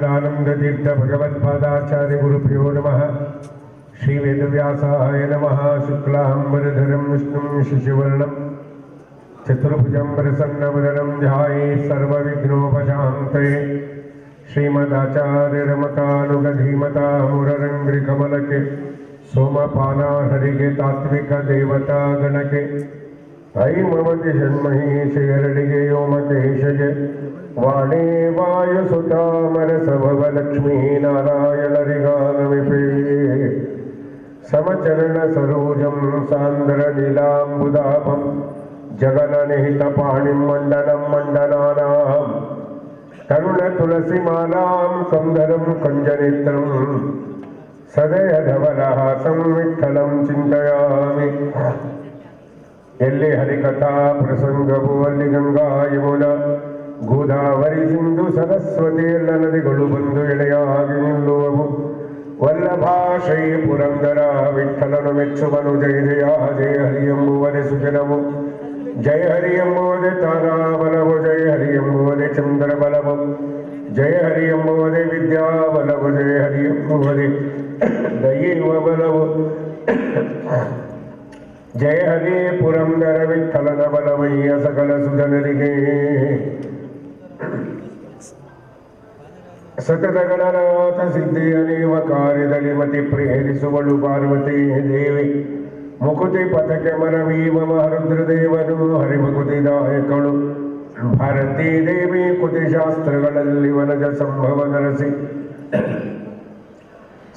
श्रीमदानन्दतीर्थ भगवत्पादाचार्यगुरुभ्यो नमः। श्रीवेदव्यासाय नमः। शुक्लाम्बरधरं विष्णुं शिशुवर्णं चतुर्भुजं प्रसन्नवदनं ध्याये सर्वविघ्नोपशान्तये। श्रीमदाचार्यरमकानुगधीमता मुररङ्ग्रिकमलके सोमपाना हरिगे तात्विकदेवतागणके ತಾತ್ವಿಕ ದೇವತಾ ಗಣಕ್ಕೆ ಐ ಮಮತಿ ಷಣ್ಮಹೀಶಯರಡಿಗೆ ಯೋಮಕೇಶಗೆ ವಾಣೇ ವಾಯುಸುತಾಮರ ಸಭವ ಲಕ್ಷ್ಮೀ ನಾರಾಯಣರಿಗಾನವಿಪೇ ಸಮಚರಣ ಸರೋಜಂ ಸಾಂದ್ರ ನೀಲಾಂಬುದಾಭಂ ಜಗನ ನಿಹಿತ ಪಾಣಿಂ ಮಂಡನಂ ಮಂಡನಾನಾಂ ತರುಣ ತುಳಸಿ ಮಾಲಾಂ ಕಂದರಂ ಕಂಜನೇತ್ರಂ ಸದಯ ಧವಲಹಾಸಂ ವಿಠಲಂ ಚಿಂತಯಾಮಿ ಎಲ್ಲಿ ಹರಿಕಥಾ ಪ್ರಸಂಗವು ಅಲ್ಲಿ ಗಂಗಾ ಯಮುನ, ಗೋದಾವರಿ ಸಿಂಧು ಸರಸ್ವತಿ ಎಲ್ಲ ನದಿಗಳು ಬಂದು ಎಳೆಯಾಗಿ ನಿಲ್ಲುವವು. ವಲ್ಲಭಾಶೈ ಪುರಂದರ ವಿಠಲನು ಮೆಚ್ಚುವನು, ಜಯ ಜಯ ಜಯ ಹರಿ ಎಂಬುವರೆ ಸುಜನವು. ಜಯ ಹರಿ ಎಂಬುವುದೇ ತಾರಾ ಬಲವು ಜಯ ಹರಿ ಎಂಬುವುದೇ ಚಂದ್ರ ಬಲವು ಜಯ ಹರಿ ಎಂಬುವುದೇ ವಿದ್ಯಾ ಬಲವು ಜಯ ಹರಿ ಎಂಬುವುದೇ ದೈವ ಬಲವು ಜಯ ಹರಿ ಪುರಂದರ ವಿಠಲನ ಬಲವಯ್ಯ ಸಕಲ ಸುಜನರಿಗೆ. ಸತತಗಳನಾಥ ಸಿದ್ಧಿಯ ನೀವ ಕಾರ್ಯದಲ್ಲಿ ಮತಿ ಪ್ರೇರಿಸುವಳು ಪಾರ್ವತಿ ದೇವಿ. ಮುಕುತಿ ಪಥಕೆ ಮರವೀವ ಮಹರುದ್ರದೇವನು ಹರಿಮುಕುತಿದಾಯಕಳು ಭಾರತೀ ದೇವಿ ಕುತಿ ಶಾಸ್ತ್ರಗಳಲ್ಲಿ ವನಜ ಸಂಭವ ನರಸಿ.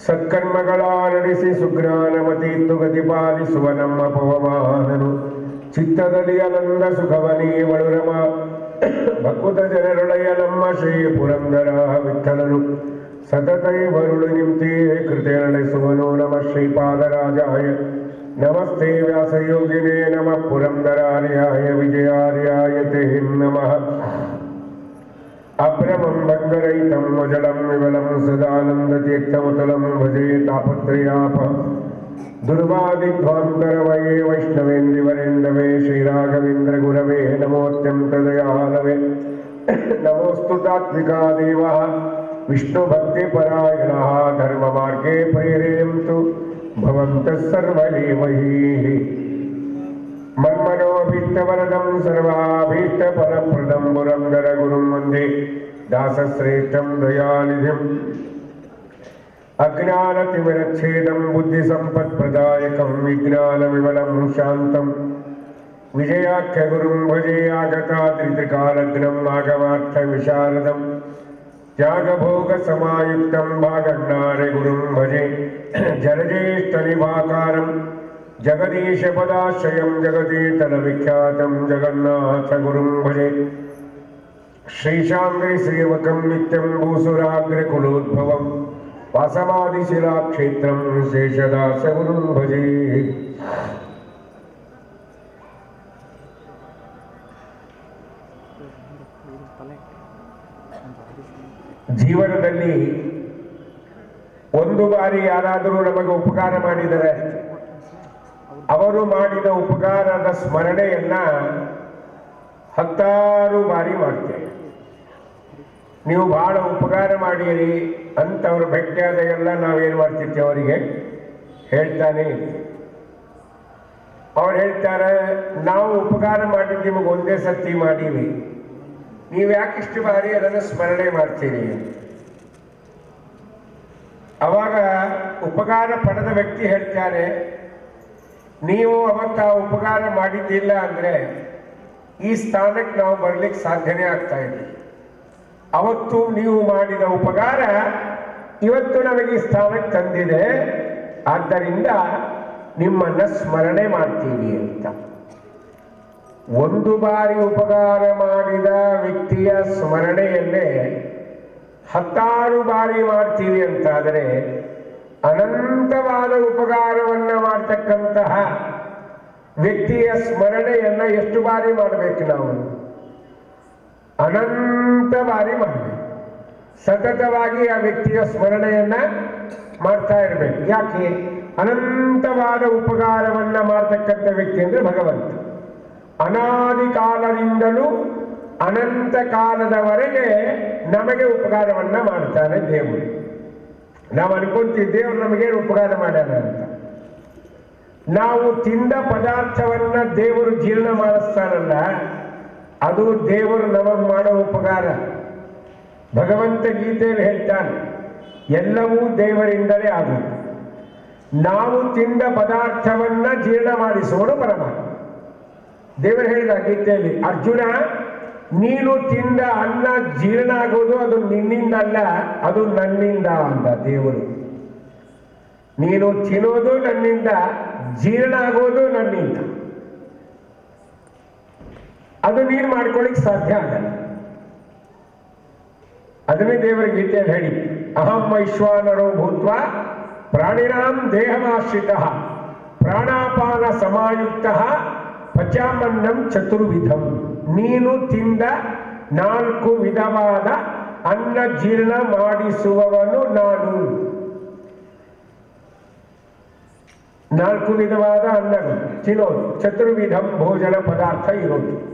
ಸತ್ಕರ್ಮಗಳ ನಡೆಸಿ ಸುಜ್ಞಾನಮತಿ ತುಗತಿ ಪಾಲಿಸುವ ನಮ್ಮ ಪವಮಾನನು ಚಿತ್ತದಲ್ಲಿ ಅನಂದ ಸುಖವನೀವಳು ರಮ ಭಕುತ ಜನರೊಳೆಯ ನಮ್ಮ ಶ್ರೀ ಪುರಂದರ ವಿಠಲನು ಸತತೈ ವರುಳು ನಿಂತಿ ಕೃತಿ ನಡೆಸುವನು ನಮ ಶ್ರೀಪಾದರಾಜಾಯ ನಮಸ್ತೆ ವ್ಯಾಸಯೋಗಿನೇ ನಮ ಪುರಂದರಾರ್ಯಾಯ ವಿಜಯಾರ್ಯಾಯ ತೇ ನಮಃ ಅಭ್ರಮಂ ಭಂಗರಹಿತಂ ವಜಲಂ ವಿಮಲಂ ಸದಾನಂದತೀರ್ಥಮತಲಂ ಭಜೆ ತಾಪತ್ರಯಾಪ ದುರ್ವಾದಿಧ್ವಾಂತರವಯೇ ವೈಷ್ಣವೇಂದಿವರೆಂದವೇ ಶ್ರೀರಾಘವೇಂದ್ರ ಗುರವೇ ನಮೋತ್ಯಂತ ದಯಾಲವೇ ನಮೋಸ್ತು ತಾತ್ವಿಕಾ ದೇವಃ ವಿಷ್ಣುಭಕ್ತಿಪರಾಯಣಃ ಧರ್ಮಮಾರ್ಗೇ ಪ್ರೇರಯಂತು మన్మనోభీష్టవరదం సర్వాభీష్టఫలప్రదం పురందర గురుం వందే దాసశ్రేష్టం దయానిధిం అజ్ఞానతివరచ్ఛేదం బుద్ధిసంపత్ప్రదాయకం విజ్ఞానవిమలం శాంతం విజయాఖ్యగురుం భజే ఆగతాద్రిత్రికాలగ్నం ఆగమార్థవిశారదం त्यागभोगसमायुक्तं भागण्डारगुरुं भजे। जलजेष्ठनिभाकारम् ಜಗದೀಶ ಪದಾಶ್ರಯಂ ಜಗದೀತನ ವಿಖ್ಯಾತಂ ಜಗನ್ನಾಥ ಗುರುಂ ಭಜೆ ಶ್ರೀಶಾಂಗ್ರಿ ಶ್ರೀಮಕಂ ನಿತ್ಯಂ ಭೂಸುರಾಗ್ರ ಕುಲೋದ್ಭವಂ ವಾಸವಾದಿಶಿಲಾಕ್ಷೇತ್ರಂ ಶೇಷದಾಸ ಗುರುಂ ಭಜೆ ಜೀವನದಲ್ಲಿ ಒಂದು ಬಾರಿ ಯಾರಾದರೂ ನಮಗೆ ಉಪಕಾರ ಮಾಡಿದರೆ ಅವರು ಮಾಡಿದ ಉಪಕಾರದ ಸ್ಮರಣೆಯನ್ನ ಹತ್ತಾರು ಬಾರಿ ಮಾಡ್ತೇವೆ ನೀವು ಬಹಳ ಉಪಕಾರ ಮಾಡಿರಿ ಅಂತ ಭೆಟ್ಟಿಯಾದ ಎಲ್ಲ ನಾವೇನು ಮಾಡ್ತಿರ್ತೀವಿ ಅವರಿಗೆ? ಹೇಳ್ತಾನೆ ಅವ್ರು ಹೇಳ್ತಾರೆ, ನಾವು ಉಪಕಾರ ಮಾಡಿದ್ದು ನಿಮಗೆ ಒಂದೇ ಸತಿ ಮಾಡೀವಿ. ನೀವು ಯಾಕಿಷ್ಟು ಬಾರಿ ಅದನ್ನು ಸ್ಮರಣೆ ಮಾಡ್ತೀರಿ? ಅವಾಗ ಉಪಕಾರ ಪಡೆದ ವ್ಯಕ್ತಿ ಹೇಳ್ತಾರೆ ನೀವು ಅವತ್ತ ಉಪಕಾರ ಮಾಡಿದ್ದಿಲ್ಲ ಅಂದ್ರೆ ಈ ಸ್ಥಾನಕ್ಕೆ ನಾವು ಬರ್ಲಿಕ್ಕೆ ಸಾಧ್ಯನೇ ಆಗ್ತಾ ಇದೆ ಅವತ್ತು ನೀವು ಮಾಡಿದ ಉಪಕಾರ ಇವತ್ತು ನಮಗೆ ಸ್ಥಾನಕ್ಕೆ ತಂದಿದೆ. ಆದ್ದರಿಂದ ನಿಮ್ಮನ್ನ ಸ್ಮರಣೆ ಮಾಡ್ತೀವಿ ಅಂತ. ಒಂದು ಬಾರಿ ಉಪಕಾರ ಮಾಡಿದ ವ್ಯಕ್ತಿಯ ಸ್ಮರಣೆಯನ್ನೇ ಹತ್ತಾರು ಬಾರಿ ಮಾಡ್ತೀವಿ ಅಂತಾದರೆ ಅನಂತವಾದ ಉಪಕಾರವನ್ನ ಮಾಡ್ತಕ್ಕಂತಹ ವ್ಯಕ್ತಿಯ ಸ್ಮರಣೆಯನ್ನ ಎಷ್ಟು ಬಾರಿ ಮಾಡಬೇಕು ನಾವು? ಅನಂತ ಬಾರಿ ಮಾಡಬೇಕು. ಸತತವಾಗಿ ಆ ವ್ಯಕ್ತಿಯ ಸ್ಮರಣೆಯನ್ನ ಮಾಡ್ತಾ ಇರಬೇಕು. ಯಾಕೆ? ಅನಂತವಾದ ಉಪಕಾರವನ್ನ ಮಾಡ್ತಕ್ಕಂಥ ವ್ಯಕ್ತಿ ಅಂದ್ರೆ ಭಗವಂತ. ಅನಾದಿ ಕಾಲದಿಂದಲೂ ಅನಂತ ಕಾಲದವರೆಗೆ ನಮಗೆ ಉಪಕಾರವನ್ನ ಮಾಡ್ತಾನೆ ದೇವರು. ನಾವು ಅನ್ಕೊಂತೀವಿ, ದೇವರು ನಮಗೇನು ಉಪಕಾರ ಮಾಡ್ಯಾನ ಅಂತ. ನಾವು ತಿಂದ ಪದಾರ್ಥವನ್ನ ದೇವರು ಜೀರ್ಣ ಮಾಡಿಸ್ತಾರಲ್ಲ ಅದು ದೇವರು ನಮಗೆ ಮಾಡೋ ಉಪಕಾರ. ಭಗವಂತ ಗೀತೆಯಲ್ಲಿ ಹೇಳ್ತಾನೆ, ಎಲ್ಲವೂ ದೇವರಿಂದಲೇ ಆಗುತ್ತೆ ನಾವು ತಿಂದ ಪದಾರ್ಥವನ್ನ ಜೀರ್ಣ ಮಾಡಿಸೋಣ ಪರಮಾತ್ಮ. ದೇವರು ಹೇಳಿದ ಗೀತೆಯಲ್ಲಿ, ಅರ್ಜುನ ನೀನು ತಿಂದ ಅನ್ನ ಜೀರ್ಣ ಆಗೋದು ಅದು ನಿನ್ನಿಂದ ಅಲ್ಲ ಅದು ನನ್ನಿಂದ ಅಂತ ದೇವರು. ನೀನು ತಿನ್ನೋದು ನನ್ನಿಂದ, ಜೀರ್ಣ ಆಗೋದು ನನ್ನಿಂದ. ಅದು ನೀನು ಮಾಡ್ಕೊಳ್ಳಿಕ್ ಸಾಧ್ಯ ಆಗಲ್ಲ ಅದನ್ನೇ ದೇವರ ಗೀತೆಯಲ್ಲಿ ಹೇಳಿ, ಅಹಂ ವೈಶ್ವಾನರೋ ಭೂತ್ವ ಪ್ರಾಣಿನಾಂ ದೇಹಮಾಶ್ರಿತ, ಪ್ರಾಣಾಪಾನ ಸಮಾಯುಕ್ತ ಪಚಾಮನ್ನಂ ಚತುರ್ವಿಧಂ. ನೀನು ತಿಂದ ನಾಲ್ಕು ವಿಧವಾದ ಅನ್ನ ಜೀರ್ಣ ಮಾಡಿಸುವವನು ನಾನು. ನಾಲ್ಕು ವಿಧವಾದ ಅನ್ನಗಳು ತಿನ್ನೋದು ಚತುರ್ವಿಧಂ ಭೋಜನ ಪದಾರ್ಥ ಇರೋದು.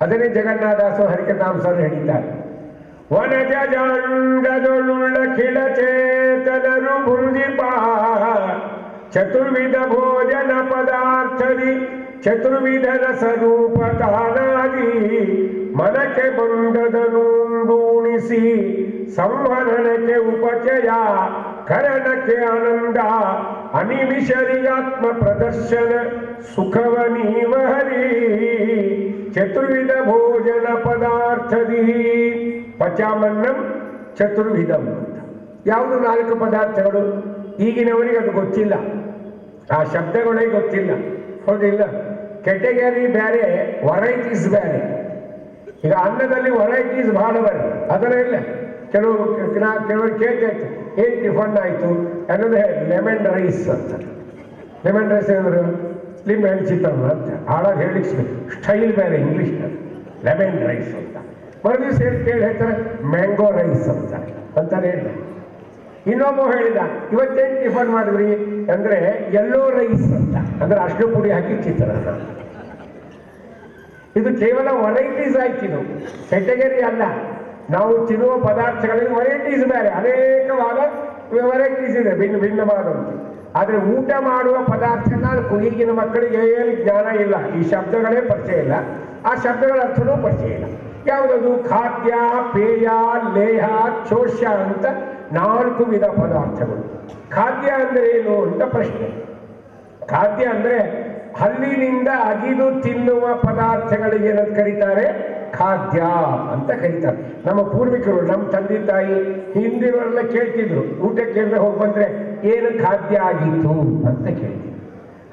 ಅದನ್ನೇ ಜಗನ್ನಾಥಾಸು ಹರಿಕಥಾಂಸರು ಹೇಳಿದ್ದಾರೆ. ವನಜ ಜಾಂಗದೊಳುಳ್ಳ ಕಿಳಚೇತನರು ಭುಂಜಿಪ ಚತುರ್ವಿಧ ಭೋಜನ ಪದಾರ್ಥದಿ ಚತುರ್ವಿಧ ಸ್ವರೂಪ ತಾನಾಗಿ ಮನಕ್ಕೆ ಬಂದದನುಂದೂಣಿಸಿ ಸಂವರಣಕ್ಕೆ ಉಪಚಯ, ಕರಣಕ್ಕೆ ಆನಂದ ಅನಿಮಿಷರಿಗಾತ್ಮ ಪ್ರದರ್ಶನ, ಸುಖವ ನೀವ ಹರಿ, ಚತುರ್ವಿಧ ಭೋಜನ ಪದಾರ್ಥದಿ, ಪಚಾಮನ್ನಂ ಚತುರ್ವಿಧಂ ಅಂತ. ಯಾವುದು ನಾಲ್ಕು ಪದಾರ್ಥಗಳು? ಈಗಿನವರಿಗೆ ಅದು ಗೊತ್ತಿಲ್ಲ. ಆ ಶಬ್ದಗಳೇ ಗೊತ್ತಿಲ್ಲ. ಹೌದಿಲ್ಲ? ಕೆಟಗರಿ ಬೇರೆ ವೆರೈಟೀಸ್ ಬೇರೆ ಈಗ ಅನ್ನದಲ್ಲಿ ವೆರೈಟೀಸ್ ಬಹಳ ಬರಲಿ ಅದರ ಇಲ್ಲ. ಕೆಲವು ಕೆಲವರು ಕೇಳ್ತೈತೆ ಏನ್ ಟಿಫನ್ ಆಯ್ತು ಅನ್ನೋದು ಲೆಮನ್ ರೈಸ್ ಅಂತ. ಲೆಮನ್ ರೈಸ್ ಏನಂದ್ರೆ? ಲಿಂಬೆ ಹಣ್ಣು ಅಂತ. ಹಾಳಾಗಿ ಹೇಳಿಸ್ಬೇಕು ಸ್ಟೈಲ್ ಬೇರೆ ಇಂಗ್ಲಿಷ್ ಲೆಮನ್ ರೈಸ್ ಅಂತ. ಮರುದಿವ್ಸ ಹೇಳಿ ಕೇಳಿ ಹೇಳ್ತಾರೆ? ಮ್ಯಾಂಗೋ ರೈಸ್ ಅಂತ. ಅಂತಾರೆ ಹೇಳಿದ ಇನ್ನೊಬ್ಬ ಹೇಳಿದ, ಇವತ್ತೇನು ಟಿಫನ್ ಮಾಡಿದ್ರಿ? ಅಂದ್ರೆ, ಎಲ್ಲೋ ರೈಸ್ ಅಂತ. ಅಂದ್ರೆ ಅಷ್ಟು ಪುಡಿ ಹಾಕಿ ಚಿತ್ರಾನ್ನ. ಇದು ಕೇವಲ ವೆರೈಟೀಸ್ ಆಯ್ತು ಕೆಟಗರಿ ಅಲ್ಲ. ನಾವು ತಿನ್ನುವ ಪದಾರ್ಥಗಳಲ್ಲಿ ವೆರೈಟೀಸ್ ಬೇರೆ. ಅನೇಕವಾದ ವೆರೈಟೀಸ್ ಇದೆ, ಭಿನ್ನ ಭಿನ್ನವಾದ ಆದರೆ, ಊಟ ಮಾಡುವ ಪದಾರ್ಥ ನಾಲ್ಕು ಈಗಿನ ಮಕ್ಕಳಿಗೆ ಏನು ಜ್ಞಾನ ಇಲ್ಲ. ಈ ಶಬ್ದಗಳೇ ಪರಿಚಯ ಇಲ್ಲ. ಆ ಶಬ್ದಗಳ ಅರ್ಥನೂ ಪರಿಚಯ ಇಲ್ಲ. ಯಾವುದದು? ಖಾದ್ಯ, ಪೇಯ, ಲೇಹ ಚೋಷ್ಯ ಅಂತ ನಾಲ್ಕು ವಿಧ ಪದಾರ್ಥಗಳು. ಖಾದ್ಯ ಅಂದರೆ ಏನು ಅಂತ ಪ್ರಶ್ನೆ. ಖಾದ್ಯ ಅಂದರೆ ಹಲ್ಲಿನಿಂದ ಅಗಿದು ತಿನ್ನುವ ಪದಾರ್ಥಗಳಿಗೆ ಏನಂತ ಕರೀತಾರೆ? ಖಾದ್ಯ ಅಂತ ಕರೀತಾರೆ. ನಮ್ಮ ಪೂರ್ವಿಕರು, ನಮ್ಮ ತಂದೆ ತಾಯಿ ಹಿಂದಿನವರೆಲ್ಲ ಕೇಳ್ತಿದ್ರು. ಊಟಕ್ಕೆ ಹೋಗಿ ಬಂದರೆ ಏನು ಖಾದ್ಯ ಆಗಿತ್ತು ಅಂತ ಕೇಳ್ತಿದ್ರು.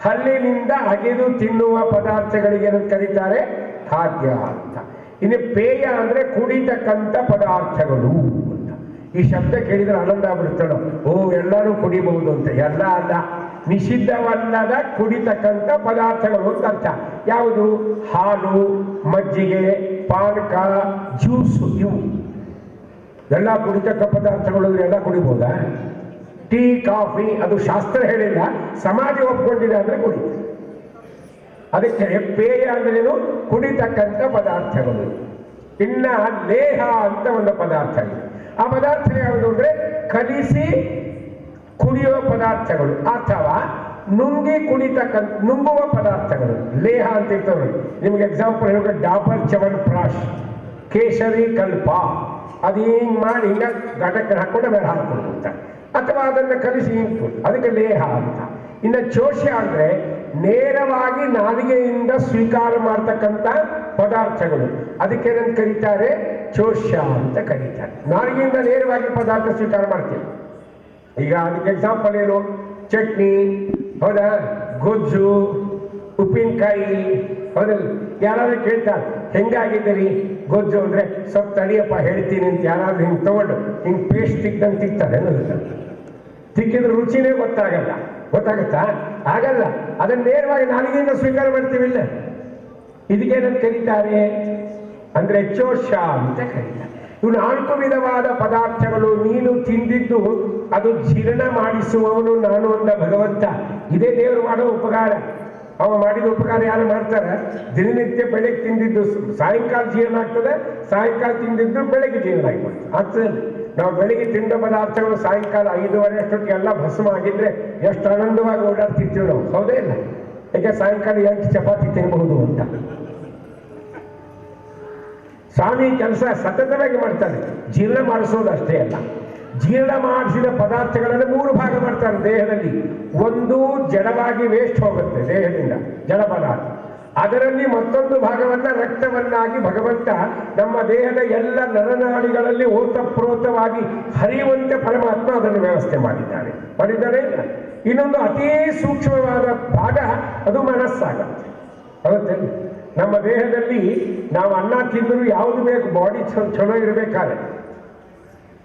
ಹಲ್ಲಿನಿಂದ ಅಗೆದು ತಿನ್ನುವ ಪದಾರ್ಥಗಳಿಗೆ ಏನಂತ ಕರೀತಾರೆ? ಖಾದ್ಯ ಅಂತ. ಇನ್ನು ಪೇಯ ಅಂದ್ರೆ ಕುಡಿತಕ್ಕಂಥ ಪದಾರ್ಥಗಳು ಈ ಶಬ್ದ ಕೇಳಿದ್ರೆ ಆನಂದ ಆಗ್ಬಿಡ್ತಾಳು ಓ, ಎಲ್ಲರೂ ಕುಡಿಬಹುದು ಅಂತ. ಎಲ್ಲ ಅಲ್ಲ. ನಿಷಿದ್ಧವಲ್ಲದ ಕುಡಿತಕ್ಕಂಥ ಪದಾರ್ಥಗಳು ಅಂತ ಅರ್ಥ. ಯಾವುದು? ಹಾಲು, ಮಜ್ಜಿಗೆ ಪಾನಕ ಜ್ಯೂಸು ಇವು. ಎಲ್ಲ ಕುಡಿತಕ್ಕ ಪದಾರ್ಥಗಳು ಎಲ್ಲ ಕುಡಿಬಹುದಾ ಟೀ, ಕಾಫಿ, ಅದು ಶಾಸ್ತ್ರ ಹೇಳಿಲ್ಲ. ಸಮಾಜ ಒಪ್ಕೊಂಡಿದೆ ಅಂದ್ರೆ ಕುಡಿ. ಅದಕ್ಕೆ ಪೇಯ ಅಂದ್ರೇನು? ಕುಡಿತಕ್ಕಂಥ ಪದಾರ್ಥಗಳು. ಇನ್ನ ಲೇಹ ಅಂತ ಒಂದು ಪದಾರ್ಥ ಇದೆ. ಆ ಪದಾರ್ಥ ಯಾವುದು ಅಂದರೆ ಕಲಿಸಿ ಕುಡಿಯುವ ಪದಾರ್ಥಗಳು. ಅಥವಾ ನುಂಗಿ ಕುಡಿತಕ್ಕಂಥ ನುಂಗುವ ಪದಾರ್ಥಗಳು. ಲೇಹ ಅಂತ ಇರ್ತವೆ ನಿಮ್ಗೆ ಎಕ್ಸಾಂಪಲ್ ಹೇಳಿದ್ರೆ ಡಾಬರ್ ಚವನ್ ಪ್ರಾಶ್, ಕೇಸರಿ ಕಲ್ಪ. ಅದು ಹಿಂಗೆ ಮಾಡಿ ಹಿಂಗ ಘಟಕ ಹಾಕೊಂಡು ಮೇಲೆ ಹಾಕೊಂಡು ಹೋಗ್ತಾರೆ ಅಥವಾ ಅದನ್ನು ಕಲಿಸಿ ಹಿಂಗೆ ಅದಕ್ಕೆ ಲೇಹ ಅಂತ. ಇನ್ನು ಚೋಷ್ಯ ಅಂದ್ರೆ ನೇರವಾಗಿ ನಾಲಿಗೆಯಿಂದ ಸ್ವೀಕಾರ ಮಾಡ್ತಕ್ಕಂಥ ಪದಾರ್ಥಗಳು. ಅದಕ್ಕೆ ಏನಂತ ಕರೀತಾರೆ? ಚೋಷ್ಯ ಅಂತ ಕರೀತಾರೆ. ನಾಲಿಗೆಯಿಂದ ನೇರವಾಗಿ ಪದಾರ್ಥ ಸ್ವೀಕಾರ ಮಾಡ್ತೀವಿ. ಈಗ ಅದಕ್ಕೆ ಎಕ್ಸಾಂಪಲ್ ಏನು? ಚಟ್ನಿ, ಹೌದಾ? ಗೊಜ್ಜು, ಉಪ್ಪಿನಕಾಯಿ, ಹೌದಲ್ಲ? ಯಾರಾದ್ರೂ ಕೇಳ್ತಾರೆ, ಹೆಂಗಾಗಿದ್ದೀರಿ? ಗೊಜ್ಜು ಅಂದ್ರೆ ಸ್ವಲ್ಪ ತಡಿಯಪ್ಪ, ಹೇಳ್ತೀನಿ ಅಂತ ಯಾರಾದ್ರೂ ಹಿಂಗೆ ತಗೊಂಡು ಹಿಂಗೆ ಪೇಸ್ಟ್ ತಿಕ್ಕಂತ ತಿಕ್ತಾರೆ ಅನ್ನೋದು ತಿಕ್ಕಿದ್ರೆ ರುಚಿನೇ ಗೊತ್ತಾಗಲ್ಲ. ಗೊತ್ತಾಗುತ್ತಾ? ಆಗಲ್ಲ ಅದನ್ನ ನೇರವಾಗಿ ನಾಲಿಗೆಯಿಂದ ಸ್ವೀಕಾರ ಮಾಡ್ತೀವಿಲ್ಲ ಇದಕ್ಕೇನಂತ ಕರೀತಾರೆ? ಅಂದ್ರೆ ಚೋಷ ಅಂತ ಕರೀತಾರೆ. ಇವು ನಾಲ್ಕು ವಿಧವಾದ ಪದಾರ್ಥಗಳು ನೀನು ತಿಂದಿದ್ದು ಅದು ಜೀರ್ಣ ಮಾಡಿಸುವವನು ನಾನು ಅಂದ ಭಗವಂತ. ಇದೇ ದೇವರು ಮಾಡೋ ಉಪಕಾರ. ಅವ ಮಾಡಿದ ಉಪಕಾರ ಯಾರು ಮಾಡ್ತಾರ? ದಿನನಿತ್ಯ ಬೆಳಗ್ಗೆ ತಿಂದಿದ್ದು ಸಾಯಂಕಾಲ ಜೀರ್ಣ ಆಗ್ತದೆ, ಸಾಯಂಕಾಲ ತಿಂದಿದ್ದು ಬೆಳಗ್ಗೆ ಜೀರ್ಣ ಆಗ್ಬೋದು ಆಗ್ತದೆ ನಾವು ಬೆಳಿಗ್ಗೆ ತಿಂದ ಪದಾರ್ಥಗಳು ಸಾಯಂಕಾಲ ಐದೂವರೆ ಅಷ್ಟೊತ್ತಿಗೆ ಎಲ್ಲ ಭಸ್ಮ ಆಗಿದ್ರೆ ಎಷ್ಟು ಆನಂದವಾಗಿ ಓಡಾಡ್ತಿರ್ತೀವಿ ನಾವು? ಹೌದೇ ಇಲ್ಲ. ಈಗ ಸಾಯಂಕಾಲ ಎಂಟು ಚಪಾತಿ ತಿನ್ನಬಹುದು ಅಂತ. ಸ್ವಾಮಿ ಕೆಲಸ ಸತತವಾಗಿ ಮಾಡ್ತಾರೆ. ಜೀರ್ಣ ಮಾಡಿಸೋದು ಅಷ್ಟೇ ಅಲ್ಲ. ಜೀರ್ಣ ಮಾಡಿಸಿದ ಪದಾರ್ಥಗಳನ್ನು ಮೂರು ಭಾಗ ಮಾಡ್ತಾರೆ ದೇಹದಲ್ಲಿ. ಒಂದು ಜಡವಾಗಿ ವೇಸ್ಟ್ ಹೋಗುತ್ತೆ ದೇಹದಿಂದ, ಜಡ ಪದಾರ್ಥ. ಅದರಲ್ಲಿ ಮತ್ತೊಂದು ಭಾಗವನ್ನ ರಕ್ತವನ್ನಾಗಿ ಭಗವಂತ ನಮ್ಮ ದೇಹದ ಎಲ್ಲ ನರನಾಡಿಗಳಲ್ಲಿ ಓತಪ್ರೋತವಾಗಿ ಹರಿಯುವಂತೆ ಪರಮಾತ್ಮ ಅದನ್ನು ವ್ಯವಸ್ಥೆ ಮಾಡಿದ್ದಾನೆ ಮಾಡಿದ್ದಾನೆ ಇನ್ನೊಂದು ಅತೀ ಸೂಕ್ಷ್ಮವಾದ ಭಾಗ ಅದು ಮನಸ್ಸಾಗತ್ತೆ. ಹೌದೇ? ನಮ್ಮ ದೇಹದಲ್ಲಿ ನಾವು ಅನ್ನ ತಿಂದರೂ ಯಾವುದು ಬೇಕು? ಬಾಡಿ ಚಲೋ ಇರಬೇಕಾದ್ರೆ.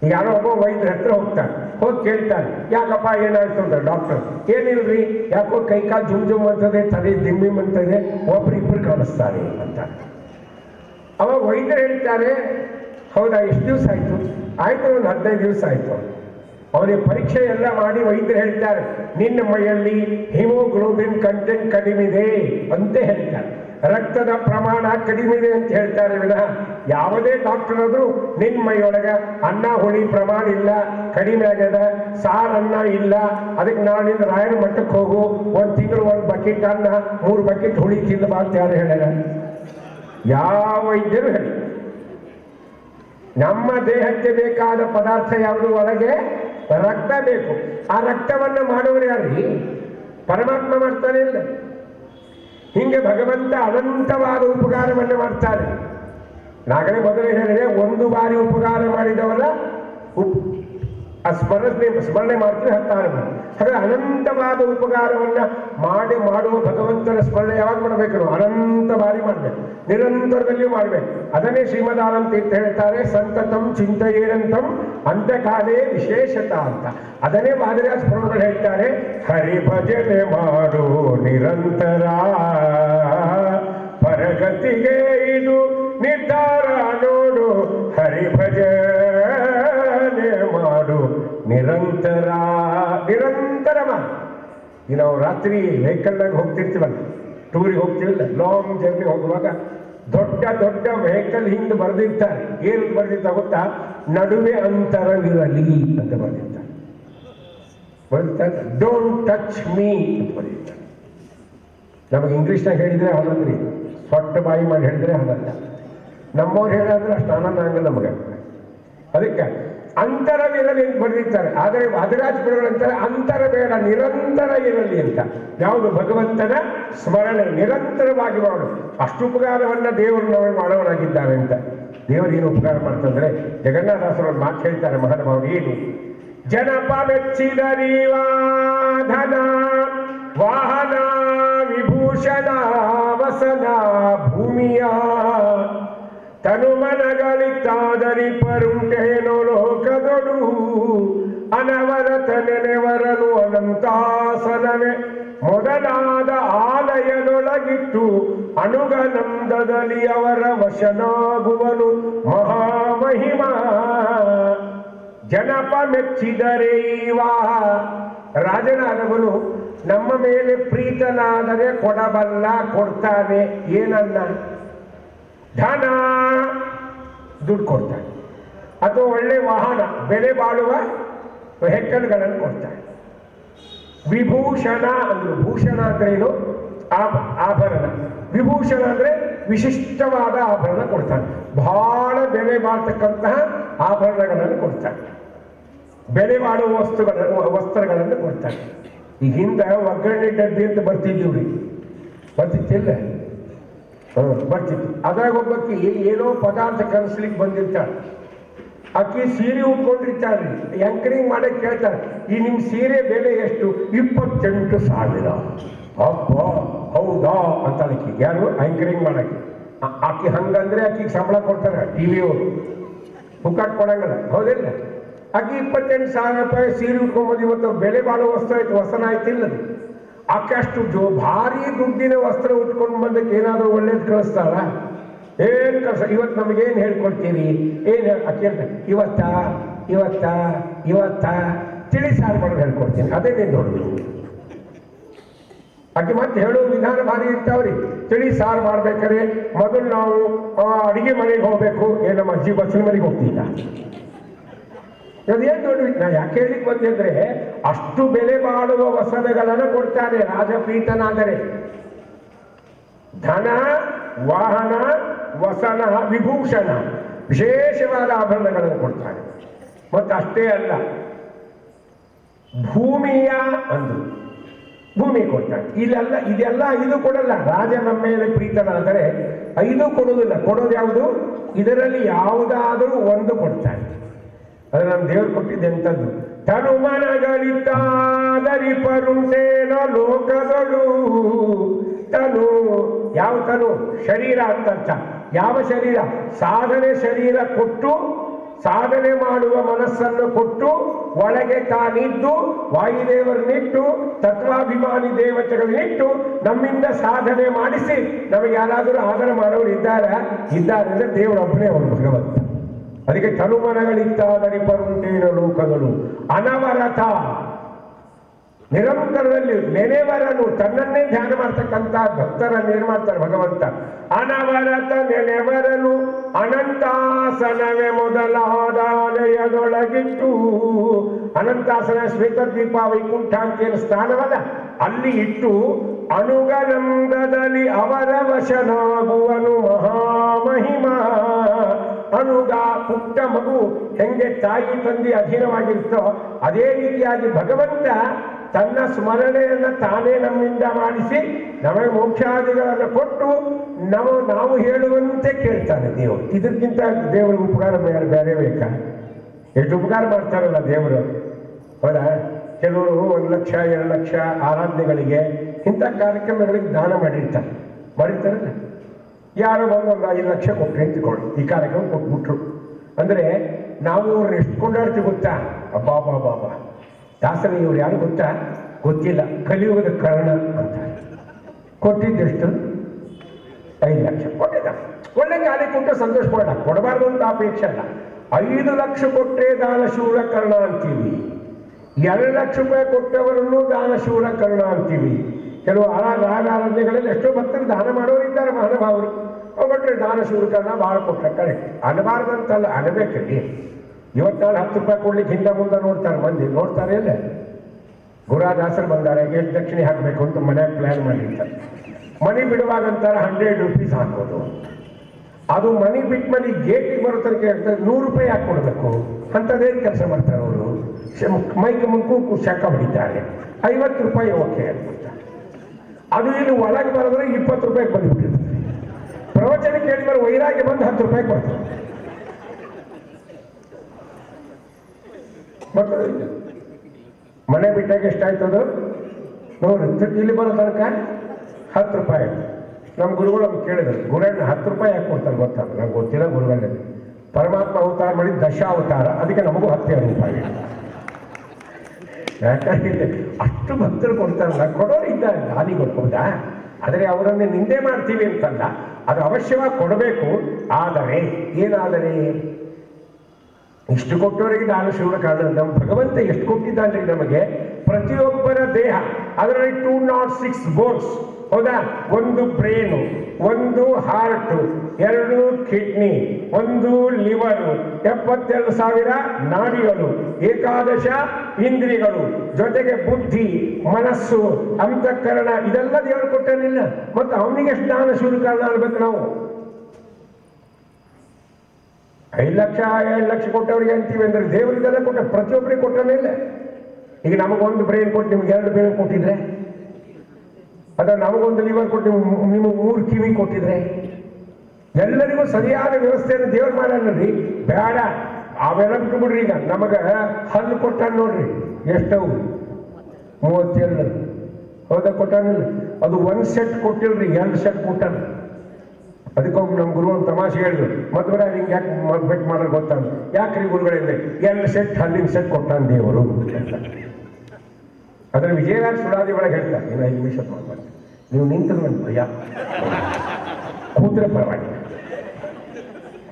ಯಾರೋ ಒಬ್ಬ ವೈದ್ಯರ ಹತ್ರ ಹೋಗ್ತಾನೆ. ಹೋಗಿ ಕೇಳ್ತಾನೆ. ಯಾಕಪ್ಪ ಏನಾಯ್ತು ಅಂತ ಡಾಕ್ಟರ್ ಏನಿಲ್ರಿ? ಯಾಕೋ ಕೈ ಕಾಲು ಜುಮ್ ಜುಮ್ ಅಂತದೆ, ತಲೆ ದಿಮ್ಮಿ ಅಂತದೆ ಒಬ್ರಿಬ್ರು ಕಾಣಿಸ್ತಾರೆ ಅಂತ. ಅವಾಗ ವೈದ್ಯರು ಹೇಳ್ತಾರೆ, ಹೌದಾ, ಎಷ್ಟು ದಿವಸ ಆಯ್ತು? ಆಯ್ತು ಒಂದು ಹದಿನೈದು ದಿವಸ ಆಯ್ತು. ಅವನಿಗೆ ಪರೀಕ್ಷೆ ಎಲ್ಲ ಮಾಡಿ ವೈದ್ಯರು ಹೇಳ್ತಾರೆ, ನಿನ್ನ ಮೈಯಲ್ಲಿ ಹಿಮೋಗ್ಲೋಬಿನ್ ಕಂಟೆಂಟ್ ಕಡಿಮೆ ಇದೆ ಅಂತ ಹೇಳ್ತಾರೆ. ರಕ್ತದ ಪ್ರಮಾಣ ಕಡಿಮೆ ಇದೆ ಅಂತ ಹೇಳ್ತಾರೆ ವಿನಃ ಯಾವುದೇ ಡಾಕ್ಟರ್ ಆದ್ರೂ ನಿನ್ನ ಮೈಯೊಳಗೆ ಅನ್ನ, ಹುಳಿ ಪ್ರಮಾಣ ಇಲ್ಲ, ಕಡಿಮೆ ಆಗ್ಯದ, ಸಾರ್ ಅನ್ನ ಇಲ್ಲ. ಅದಕ್ಕೆ ನಾಳಿಂದ ರಾಯರ ಮಠಕ್ಕೆ ಹೋಗು, ಒಂದು ತಿಂಗಳು ಒಂದು ಬಕೆಟ್ ಅನ್ನ, ಮೂರು ಬಕೆಟ್ ಹುಳಿ ತಿನ್ನಬಾ ಅಂತ ಯಾರು ಹೇಳ್ಯಾರ? ಯಾವ ವೈದ್ಯರು ಹೇಳಿ. ನಮ್ಮ ದೇಹಕ್ಕೆ ಬೇಕಾದ ಪದಾರ್ಥ ಯಾವುದು? ಒಳಗೆ ರಕ್ತ ಬೇಕು. ಆ ರಕ್ತವನ್ನು ಮಾಡುವರು ಯಾರಿ? ಪರಮಾತ್ಮ ಮಾಡ್ತಾನೆ ಇಲ್ಲ. ಹಿಂಗೆ ಭಗವಂತ ಅನಂತವಾದ ಉಪಕಾರವನ್ನು ಮಾಡ್ತಾರೆ. ನಾಗರೇ ಮೊದಲೇ ಹೇಳಿದೆ ಒಂದು ಬಾರಿ ಉಪಕಾರ ಮಾಡಿದವರ ಉಪ್ ಆ ಸ್ಮರಣೆ ಸ್ಮರಣೆ ಮಾಡ್ತೀವಿ ಹತ್ತಾರು ಹಾಗೆ ಅನಂತವಾದ ಉಪಕಾರವನ್ನ ಮಾಡಿ ಮಾಡುವ ಭಗವಂತನ ಸ್ಮರಣೆ ಯಾವಾಗ ಮಾಡಬೇಕು ಅನಂತ ಬಾರಿ ಮಾಡಬೇಕು. ನಿರಂತರದಲ್ಲಿಯೂ ಮಾಡಬೇಕು. ಅದನ್ನೇ ಶ್ರೀಮದಾನಂತ ಅಂತ ಹೇಳ್ತಾರೆ, ಸಂತತಂ ಚಿಂತೆಯೇನಂತಂ ಅಂತ್ಯಕಾಲೇ ವಿಶೇಷತ ಅಂತ. ಅದನ್ನೇ ಮಾದರಿಯ ಸ್ಮರಣಗಳು ಹೇಳ್ತಾರೆ, ಹರಿ ಭಜನೆ ಮಾಡು ನಿರಂತರ. ಪರಗತಿಗೆ ಇದು ನಿರ್ಧಾರ ನೋಡು ಹರಿ ಭಜನೆ. ನಿರಂತರ ನಿರಂತರ ಈ ನಾವು ರಾತ್ರಿ ವೆಹಿಕಲ್ನಾಗ ಹೋಗ್ತಿರ್ತೀವಲ್ಲ, ಟೂರಿಗೆ ಹೋಗ್ತೀವಲ್ಲ ಲಾಂಗ್ ಜರ್ನಿ ಹೋಗುವಾಗ ದೊಡ್ಡ ದೊಡ್ಡ ವೆಹಿಕಲ್ ಹಿಂದೆ ಬರೆದಿರ್ತಾರೆ. ಏನು ಬರೆದಿರ್ತಾ ಗೊತ್ತಾ? ನಡುವೆ ಅಂತರವಿರಲಿ ಅಂತ ಬರೆದಿರ್ತಾರೆ. ಬರೆದಿರ್ತಾರೆ. ಡೋಂಟ್ ಟಚ್ ಮೀ ಅಂತ ಬರೆದಿರ್ತಾರೆ. ನಮಗೆ ಇಂಗ್ಲೀಷ್ನಾಗ ಹೇಳಿದ್ರೆ ಹೌದಲ್ರಿ ಸೊಟ್ಟ ಬಾಯಿ ಮಾಡಿ ಹೇಳಿದ್ರೆ ಹಾಗಲ್ಲ ನಮ್ಮವ್ರು ಹೇಳಾದ್ರೆ ಅಷ್ಟು ಆನಂದ ಆಗಲ್ಲ ನಮಗೆ. ಅದಕ್ಕೆ ಅಂತರವಿರಲಿ ಅಂತ ಬರೆದಿರ್ತಾರೆ. ಆದರೆ ಅಂತಾರೆ, ಅಂತರ ಬೇಡ, ನಿರಂತರ ಇರಲಿ ಅಂತ. ಯಾವುದು? ಭಗವಂತನ ಸ್ಮರಣೆ, ನಿರಂತರವಾಗಿ ಮಾಡು ಅಷ್ಟು ಉಪಕಾರವನ್ನು ದೇವರು ನಮಗೆ ಮಾಡವನಾಗಿದ್ದಾರೆ ಅಂತ. ದೇವರು ಏನು ಉಪಕಾರ ಮಾಡ್ತಂದ್ರೆ ಜಗನ್ನಾಥಾಸರು ಒಂದು ಮಾತು ಹೇಳ್ತಾರೆ ಮಹಾನುಭಾವರು ಏನು? ಜನಪ ಮೆಚ್ಚಿದರೀವಾಧನ ವಾಹನ ವಿಭೂಷಣ, ವಸನ ಭೂಮಿಯ ತನುಮನಗಳಿತ್ತಾದರಿ ಪರುಂಟೇನೋ ಲೋಕದೊಡು ಅನವರತ ನೆನೆವರನು ಅನಂತಾಸನವೇ ಮೊದಲಾದ ಆಲಯದೊಳಗಿಟ್ಟು ಅನುಗನಂದದಲ್ಲಿ ಅವರ ವಶನಾಗುವನು ಮಹಾಮಹಿಮ. ಜನಪ ಮೆಚ್ಚಿದರೆ ಇವಾ ರಾಜನಾದವನು ನಮ್ಮ ಮೇಲೆ ಪ್ರೀತನಾದರೆ ಕೊಡಬಲ್ಲ, ಕೊಡ್ತಾನೆ, ಏನನ್ನ? ಧನ ದುಡ್ಡು ಕೊಡ್ತಾನೆ ಅಥವಾ ಒಳ್ಳೆ ವಾಹನ, ಬೆಲೆ ಬಾಳುವ ವೆಹಿಕಲ್ಗಳನ್ನು ಕೊಡ್ತಾನೆ ವಿಭೂಷಣ ಅಂದ್ರು, ಭೂಷಣ ಅಂದ್ರೆ ಏನು? ಆಭ- ಆಭರಣ. ವಿಭೂಷಣ ಅಂದ್ರೆ ವಿಶಿಷ್ಟವಾದ ಆಭರಣ ಕೊಡ್ತಾನೆ ಬಹಳ ಬೆಲೆ ಬಾಳ್ತಕ್ಕಂತಹ ಆಭರಣಗಳನ್ನು ಕೊಡ್ತಾನೆ ಬೆಲೆ ಮಾಡುವ ವಸ್ತುಗಳ ವಸ್ತ್ರಗಳನ್ನು ಕೊಡ್ತಾನೆ ಈಗ ಹಿಂದೆ ಒಗ್ಗರಣೆ ಡಬ್ಬಿ ಅಂತ ಬರ್ತಿದ್ದೀವಿ ಬರ್ತಿತ್ತಿಲ್ಲ? ಬರ್ತಿತ್ತು. ಅದ್ರಾಗ ಒಬ್ಬಕ್ಕಿ ಏನೋ ಪದಾರ್ಥ ಕಲಿಸ್ಲಿಕ್ಕೆ ಬಂದಿರ್ತಾಳೆ. ಅಕ್ಕಿ ಸೀರೆ ಉಟ್ಕೊಂಡಿರ್ತಾರ್ರಿ ಎಂಕರಿಂಗ್ ಮಾಡಕ್ ಕೇಳ್ತಾರೆ ಈ ನಿಮ್ ಸೀರೆ ಬೆಲೆ ಎಷ್ಟು? ಇಪ್ಪತ್ತೆಂಟು ಸಾವಿರ. ಅಬ್ಬ, ಹೌದಾ? ಅಂತ ಅಕ್ಕಿ ಯಾರು? ಎಂಕರಿಂಗ್ ಮಾಡಕ್ಕೆ. ಅಕ್ಕಿ ಹಂಗಂದ್ರೆ ಆಕಿಗೆ ಸಂಬಳ ಕೊಡ್ತಾರೆ ಟಿವಿ ಅವರು. ಬುಕ್ ಕೊಡಂಗಲ್ಲ. ಹೌದಿಲ್ಲ? ಆಕಿ ಇಪ್ಪತ್ತೆಂಟು ಸಾವಿರ ರೂಪಾಯಿ ಸೀರೆ ಉಟ್ಕೊಂಬೋದು ಇವತ್ತು ಬೆಲೆ ಬಾಳುವ ವಸ್ತು ಆಯ್ತು. ವಸನ ಆಯ್ತಿಲ್ಲ ಅಷ್ಟು ಜೋ ಭಾರಿ ದುಡ್ಡಿನ ವಸ್ತ್ರ ಉಟ್ಕೊಂಡು ಬಂದಕ್ಕೆ ಏನಾದರೂ ಒಳ್ಳೇದು ಕಳಿಸ್ತಾರ? ಏ ಕಸ ಇವತ್ತು ನಮಗೇನು ಹೇಳ್ಕೊಡ್ತೀವಿ? ಏನು ಹೇಳ್ತಾಳೆ, ಇವತ್ತ ಇವತ್ತ ಇವತ್ತ ತಿಳಿ ಸಾರು ಮಾಡೋದು ಹೇಳ್ಕೊಡ್ತೀನಿ. ಅದೇ ನೀನು ದೊಡ್ಡದು ಆಕೆ ಮತ್ತೆ ಹೇಳೋ ವಿಧಾನ ಭಾರಿ ಇರ್ತಾವ್ರಿ ತಿಳಿ ಸಾರು ಮಾಡ್ಬೇಕಾದ್ರೆ ಮೊದಲು ನಾವು ಅಡಿಗೆ ಮನೆಗೆ ಹೋಗ್ಬೇಕು. ನಮ್ಮ ಅಜ್ಜಿ ಬಸ್ಸಿನ ಮನೆಗೆ ಹೋಗ್ತಿಲ್ಲ ಅದೇನ್ ನೋಡಿ, ನಾ ಯಾಕೆ ಹೇಳಿಕ್ ಅಂದ್ರೆ, ಅಷ್ಟು ಬೆಲೆ ಬಾಳುವ ವಸನಗಳನ್ನು ಕೊಡ್ತಾರೆ ರಾಜಪೀಠನಾದರೆ. ಧನ, ವಾಹನ, ವಸನ, ವಿಭೂಷಣ, ವಿಶೇಷವಾದ ಆಭರಣಗಳನ್ನು ಕೊಡ್ತಾರೆ. ಮತ್ತು ಅಷ್ಟೇ ಅಲ್ಲ, ಭೂಮಿಯ ಅಂದು ಭೂಮಿ ಕೊಡ್ತಾರೆ. ಇಲ್ಲೆಲ್ಲ, ಇದೆಲ್ಲ ಐದು ಕೊಡಲ್ಲ, ರಾಜ ನಮ್ಮ ಮೇಲೆ ಪ್ರೀತನಾದರೆ, ಐದು ಕೊಡುವುದಿಲ್ಲ. ಕೊಡೋದು ಯಾವುದು? ಇದರಲ್ಲಿ ಯಾವುದಾದರೂ ಒಂದು ಕೊಡ್ತಾನೆ ಅದು ನಮ್ಮ ದೇವ್ರು ಕೊಟ್ಟಿದ್ದೆ ಎಂಥದ್ದು ತನು ಮನಗಳಿದ್ದಾದರಿ ಪರುಂಟೇನ ಲೋಕದಳು. ತನು ಯಾವ ತನು? ಶರೀರ ಅಂತರ್ಥ ಯಾವ ಶರೀರ? ಸಾಧನೆ ಶರೀರ ಕೊಟ್ಟು, ಸಾಧನೆ ಮಾಡುವ ಮನಸ್ಸನ್ನು ಕೊಟ್ಟು, ಒಳಗೆ ತಾನಿದ್ದು ವಾಯುದೇವರನ್ನಿಟ್ಟು ತತ್ವಾಭಿಮಾನಿ ದೇವತೆಗಳನ್ನಿಟ್ಟು ನಮ್ಮಿಂದ ಸಾಧನೆ ಮಾಡಿಸಿ, ನಮಗೆ ಯಾರಾದರೂ ಆಧಾರ ಮಾಡೋರು ಇದ್ದಾರೆ ಇದ್ದಾರೆ ಅಂದರೆ ದೇವರೊಬ್ಬನೇ ಅವರು ಭಗವಂತ. ಅದಕ್ಕೆ ತನುಮನಗಳಿದ್ದಾದರಿ ಪರುಂಟೇನ ಲೋಕಗಳು. ಅನವರತ. ನಿರಂತರದಲ್ಲಿ ನೆನೆವರನು ತನ್ನನ್ನೇ ಧ್ಯಾನ ಮಾಡ್ತಕ್ಕಂಥ ಭಕ್ತರನ್ನು ಏನ್ ಮಾಡ್ತಾರೆ ಭಗವಂತ? ಅನವರತ ನೆನೆವರನು ಅನಂತಾಸನವೇ ಮೊದಲಾದಾಲಯದೊಳಗಿಟ್ಟು ಅನಂತಾಸನ ಶ್ವೇತದ್ವೀಪ ವೈಕುಂಠ ಅಂತೇನು ಸ್ಥಾನವಲ್ಲ ಅಲ್ಲಿ ಇಟ್ಟು ಅನುಗನಂದದಲ್ಲಿ ಅವರ ವಶನಾಗುವನು ಮಹಾಮಹಿಮಾ. ಅನುಗ ಪುಟ್ಟ ಮಗು ಹೆಂಗೆ ತಾಯಿ ತಂದೆ ಅಧೀನವಾಗಿರುತ್ತೋ ಅದೇ ರೀತಿಯಾಗಿ ಭಗವಂತ ತನ್ನ ಸ್ಮರಣೆಯನ್ನು ತಾನೇ ನಮ್ಮಿಂದ ಮಾಡಿಸಿ ನಮಗೆ ಮೋಕ್ಷಾದಿಗಳನ್ನು ಕೊಟ್ಟು ನಾವು ನಾವು ಹೇಳುವಂತೆ ಕೇಳ್ತಾನೆ ದೇವರು. ಇದಕ್ಕಿಂತ ದೇವರಿಗೆ ಉಪಕಾರ ಬೇರೆ ಬೇರೆ ಬೇಕಾ? ಎಷ್ಟು ಉಪಕಾರ ಮಾಡ್ತಾರಲ್ಲ ದೇವರು. ಹೌದಾ? ಕೆಲವರು ಒಂದು ಲಕ್ಷ, ಎರಡು ಲಕ್ಷ ಆರಾಧನೆಗಳಿಗೆ ಇಂಥ ಕಾರ್ಯಕ್ರಮಗಳಿಗೆ ದಾನ ಮಾಡಿರ್ತಾರೆ. ಮಾಡಿರ್ತಾರಲ್ಲ. ಯಾರೋ ಬಂದು ಒಂದು ಐದು ಲಕ್ಷ ಕೊಟ್ಟರೆ ಅಂತಿಕೊಳ್ಳಿ ಈ ಕಾರ್ಯಕ್ರಮ ಕೊಟ್ಬಿಟ್ರು. ಅಂದರೆ ನಾವು ಅವ್ರನ್ನ ಎಷ್ಟು ಕೊಂಡಾಡ್ತೀವಿ ಗೊತ್ತಾ? ಅಬ್ಬಾ ಬಾ ಬಾಬಾ ಬಾ ದಾಸರ ಇವ್ರು ಯಾರು ಗೊತ್ತಾ? ಗೊತ್ತಿಲ್ಲ. ಕಲಿಯುಗದ ಕರ್ಣ ಅಂತ. ಕೊಟ್ಟಿದ್ದೆಷ್ಟು? ಐದು ಲಕ್ಷ ಕೊಟ್ಟಿದ್ದ. ಒಳ್ಳೆ ಗಾಳಿ ಕೊಟ್ಟು ಸಂತೋಷ ಪಡೋಣ. ಕೊಡಬಾರ್ದು ಅಂತ ಅಪೇಕ್ಷೆ ಅಲ್ಲ. ಐದು ಲಕ್ಷ ಕೊಟ್ಟರೆ ದಾನಶೂರ ಕರ್ಣ ಅಂತೀವಿ. ಎರಡು ಲಕ್ಷ ರೂಪಾಯಿ ಕೊಟ್ಟವರನ್ನು ದಾನಶೂರ ಕರ್ಣ ಅಂತೀವಿ. ಕೆಲವು ಆರಾಧ್ಯಗಳಲ್ಲಿ ಎಷ್ಟೋ ಭಕ್ತರು ದಾನ ಮಾಡೋರು ಇದ್ದಾರೆ ಮಹಾನುಭಾವರು. ಕೊಟ್ಟರೆ ದಾನ ಶುಲ್ಕನ ಭಾಳ ಕೊಟ್ಟರೆ ಕರೆಕ್ಟ್ ಅನಬಾರ್ದಂತಲ್ಲ ಅನಬೇಕ್ರಿ ಇವತ್ತಾಳು ಹತ್ತು ರೂಪಾಯಿ ಕೊಡ್ಲಿಕ್ಕೆ ಹಿಂದೆ ಮುಂದೆ ನೋಡ್ತಾರೆ ಮಂದಿ. ನೋಡ್ತಾರೆ ಇಲ್ಲ ಗುರಾದಾಸರು ಬಂದಾರೆ ಎಷ್ಟು ದಕ್ಷಿಣೆ ಹಾಕಬೇಕು ಅಂತ ಮನ್ಯಾಗ ಪ್ಲ್ಯಾನ್ ಮಾಡಿರ್ತಾರೆ. ಮನಿ ಬಿಡುವಾಗ ಅಂತಾರೆ ಹಂಡ್ರೆಡ್ ರುಪೀಸ್ ಹಾಕೋದು. ಅದು ಮನಿ ಬಿಟ್ಟು ಮನಿ ಗೇಟಿಗೆ ಬರೋ ತನಕ ಹೇಳ್ತಾರೆ, ನೂರು ರೂಪಾಯಿ ಯಾಕೆ ಕೊಡಬೇಕು? ಅಂಥದ್ದೇನು ಕೆಲಸ ಮಾಡ್ತಾರೆ ಅವರು? ಮೈಕ್ ಮುಂಕು ಶಾಖ ಹೊಡಿತಾರೆ. ಐವತ್ತು ರೂಪಾಯಿ ಓಕೆ ಅದು ಇಲ್ಲಿ ಒಳಗೆ ಬರೆದ್ರೆ ಇಪ್ಪತ್ತು ರೂಪಾಯಿ ಬಂದ್ಬಿಟ್ಟಿರ್ತದೆ ಪ್ರವಚನ ಕೇಳಿದ್ರೆ ವೈರಾಗ್ಯ ಬಂದು ಹತ್ತು ರೂಪಾಯಿ ಕೊಡ್ತಾರೆ. ಮನೆ ಬಿಟ್ಟಾಗ ಎಷ್ಟಾಯ್ತದು ನೋಡ್ರಿ ತಿ- ಇಲ್ಲಿ ಬರೋ ತನಕ ಹತ್ತು ರೂಪಾಯಿ ನಮ್ಮ ಗುರುಗಳು ನಮ್ಗೆ ಕೇಳಿದ್ರು, ಗುರುಗಳನ್ನ ಹತ್ತು ರೂಪಾಯಿ ಯಾಕೆ ಕೊಡ್ತಾರೆ ಗೊತ್ತಾ? ನಂಗೆ ಗೊತ್ತಿಲ್ಲ ಗುರುಗಳೇ. ಪರಮಾತ್ಮ ಅವತಾರ ಮಾಡಿ ದಶಾವತಾರ ಅದಕ್ಕೆ ನಮಗೂ ಹತ್ತೇ ರೂಪಾಯಿ ಯಾಕಂದ್ರೆ ಅಷ್ಟು ಭಕ್ತರು ಕೊಡ್ತಾರಲ್ಲ ಕೊಡೋರು ಇದ್ದಾರೆ ಹಾನಿ ಹೌದಾ? ಆದರೆ ಅವರನ್ನು ನಿಂದೆ ಮಾಡ್ತೀವಿ ಅಂತಲ್ಲ ಅದು ಅವಶ್ಯವಾಗಿ ಕೊಡಬೇಕು. ಆದರೆ ಏನಾದರೆ ಇಷ್ಟು ಕೊಟ್ಟವರಿಗೆ ನಾನು ಶಿವನ ಭಗವಂತ ಎಷ್ಟು ಕೊಟ್ಟಿದ್ದಾನೆ ನಮಗೆ? ಪ್ರತಿಯೊಬ್ಬರ ದೇಹ, ಅದರಲ್ಲಿ ಟೂ ನಾಟ್ ಸಿಕ್ಸ್ ಬೋನ್ಸ್ ಹೌದಾ? ಒಂದು ಬ್ರೇನು ಒಂದು ಹಾರ್ಟ್ ಎರಡು ಕಿಡ್ನಿ ಒಂದು ಲಿವರು ಎಪ್ಪತ್ತೆರಡು ಸಾವಿರ ನಾಡಿಗಳು, ಏಕಾದಶ ಇಂದ್ರಿಯಗಳು, ಜೊತೆಗೆ ಬುದ್ಧಿ, ಮನಸ್ಸು, ಅಂತಃಕರಣ, ಇದೆಲ್ಲ ದೇವರು ಕೊಟ್ಟನಿಲ್ಲ ಮತ್ತು ಅವನಿಗೆ ಸ್ನಾನ ಶುಲ್ಕ ಅನ್ಬೇಕು ನಾವು. ಐದು ಲಕ್ಷ, ಏಳು ಲಕ್ಷ ಕೊಟ್ಟವರಿಗೆ ಅಂತೀವಿ ಅಂದ್ರೆ ದೇವರಿಗೆಲ್ಲ ಕೊಟ್ಟ, ಪ್ರತಿಯೊಬ್ಬರಿಗೆ ಕೊಟ್ಟ ಮೇಲೆ ಈಗ ನಮಗೊಂದು ಬ್ರೈನ್ ಕೊಟ್ಟು ನಿಮ್ಗೆ ಎರಡು ಬ್ರೈನ್ ಕೊಟ್ಟಿದ್ರೆ? ಅಥವಾ ನಮಗೊಂದು ಲಿವರ್ ಕೊಟ್ಟು ನಿಮ್ಗೆ ಮೂರು ಕಿವಿ ಕೊಟ್ಟಿದ್ರೆ? ಎಲ್ಲರಿಗೂ ಸರಿಯಾದ ವ್ಯವಸ್ಥೆಯನ್ನು ದೇವ್ರು ಮಾಡಲ್ರಿ ಬೇಡ. ಅವೆಲ್ಲ ಬಿಟ್ಟು ಬಿಡ್ರಿ ಈಗ. ನಮಗೆ ಹಲ್ಲು ಕೊಟ್ಟ ನೋಡ್ರಿ. ಎಷ್ಟವು? ಮೂವತ್ತೆರಡು. ಹೌದಾ ಕೊಟ್ಟಾನಿಲ್ಲ ಅದು ಒಂದು ಸೆಟ್ ಕೊಟ್ಟಿಲ್ರಿ, ಎರಡು ಸೆಟ್ ಕೊಟ್ಟಾನ. ಅದಕ್ಕೊಬ್ಬ ನಮ್ಮ ಗುರು ಒಂದು ತಮಾಷೆ ಹೇಳಿದ್ರು ಮಧ್ವರ ಹಿಂಗೆ ಯಾಕೆ ಬೆಟ್ ಮಾಡೋದು ಗೊತ್ತಾಗ ಯಾಕ್ರಿ ಗುರುಗಳಿಂದ ಎರಡು ಸೆಟ್, ಹಲ್ಲಿನ ಸೆಟ್ ಕೊಟ್ಟಾನ ದೇವರು. ಅದರ ವಿಜಯರಾಜ ಸುಡಾದಿ ಒಳಗೆ ಹೇಳ್ತಾರೆ. ಇನ್ನು ಐದು ನಿಮಿಷ ಮಾಡ್ಬಾರ್ದು ನೀವು ನಿಂತರು ನನ್ನ ಭಯ. ಕೂತ್ರೆ ಪರವಾಗಿಲ್ಲ.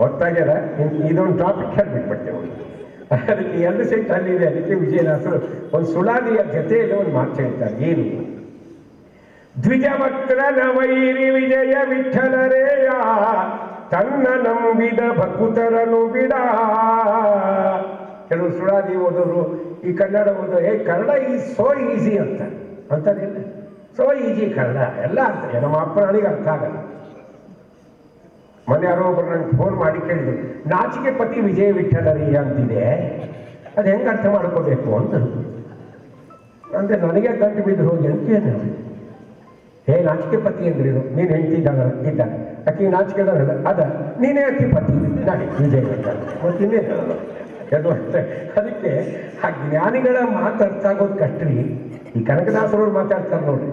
ಗೊತ್ತಾಗ್ಯದ? ಇದೊಂದು ಟಾಪಿಕ್ ಹೇಳ್ಬಿಟ್ಬಿಡ್ತೇವೆ ಅದಕ್ಕೆ ಎಲ್ಲ ಸೆಟ್ ಅಲ್ಲಿದೆ ಅದಕ್ಕೆ ವಿಜಯದಾಸರು ಒಂದು ಸುಳಾದಿಯ ಜೊತೆಯಲ್ಲಿ ಒಂದು ಮಾತು ಹೇಳ್ತಾರೆ. ಏನು? ದ್ವಿಜವಕ್ರ ವೈರಿ ವಿಜಯ ವಿಠಲರೇಯ, ತನ್ನ ನಂಬಿದ ಭಕುತರನು ಬಿಡ. ಕೆಲವು ಸುಳಾದಿ ಓದೋರು, ಈ ಕನ್ನಡ ಓದೋ ಹೇ ಕನ್ನಡ ಈ ಸೋ ಈಸಿ ಅಂತ ಅಂತದಿಲ್ಲ ಸೋ ಈಸಿ ಕನ್ನಡ, ಎಲ್ಲ ಅಂತ ನಮ್ಮ ಅಪ್ಪನಿಗೆ ಅರ್ಥ ಆಗಲ್ಲ. ಮೊನ್ನೆ ಯಾರೋ ಒಬ್ರು ನಂಗೆ ಫೋನ್ ಮಾಡಿ ಕೇಳಿದ್ರು, ನಾಚಿಕೆ ಪತಿ ವಿಜಯ ವಿಠಲರಿ ಅಂತಿದೆ. ಅದು ಹೆಂಗೆ ಅರ್ಥ ಮಾಡ್ಕೋಬೇಕು? ಅಂತ. ಅಂದರೆ ನನಗೆ ಗಂಟು ಬಿದ್ದು ಹೋಗಿ ಅಂತ ಹೇ ನಾಚಿಕೆ ಪತಿ ಅಂದ್ರೆ ನೀನು ಹೆಂಡತಿ ಇದ್ದಾನ ಇದ್ದ? ಆಕೆ ನಾಚಿಕೆ ಅದಾನಲ್ಲ ಅದ? ನೀನೇ ಅಕ್ಕಿ ಪತಿ. ನಾಳೆ ವಿಜಯ ಮತ್ತೆ ಇನ್ನೇನು? ಅದು ಅಷ್ಟೇ. ಅದಕ್ಕೆ ಆ ಜ್ಞಾನಿಗಳ ಮಾತು ಅರ್ಥ ಆಗೋದು ಕಷ್ಟ ರೀ ಈ ಕನಕದಾಸರವ್ರು ಮಾತಾಡ್ತಾರೆ ನೋಡ್ರಿ.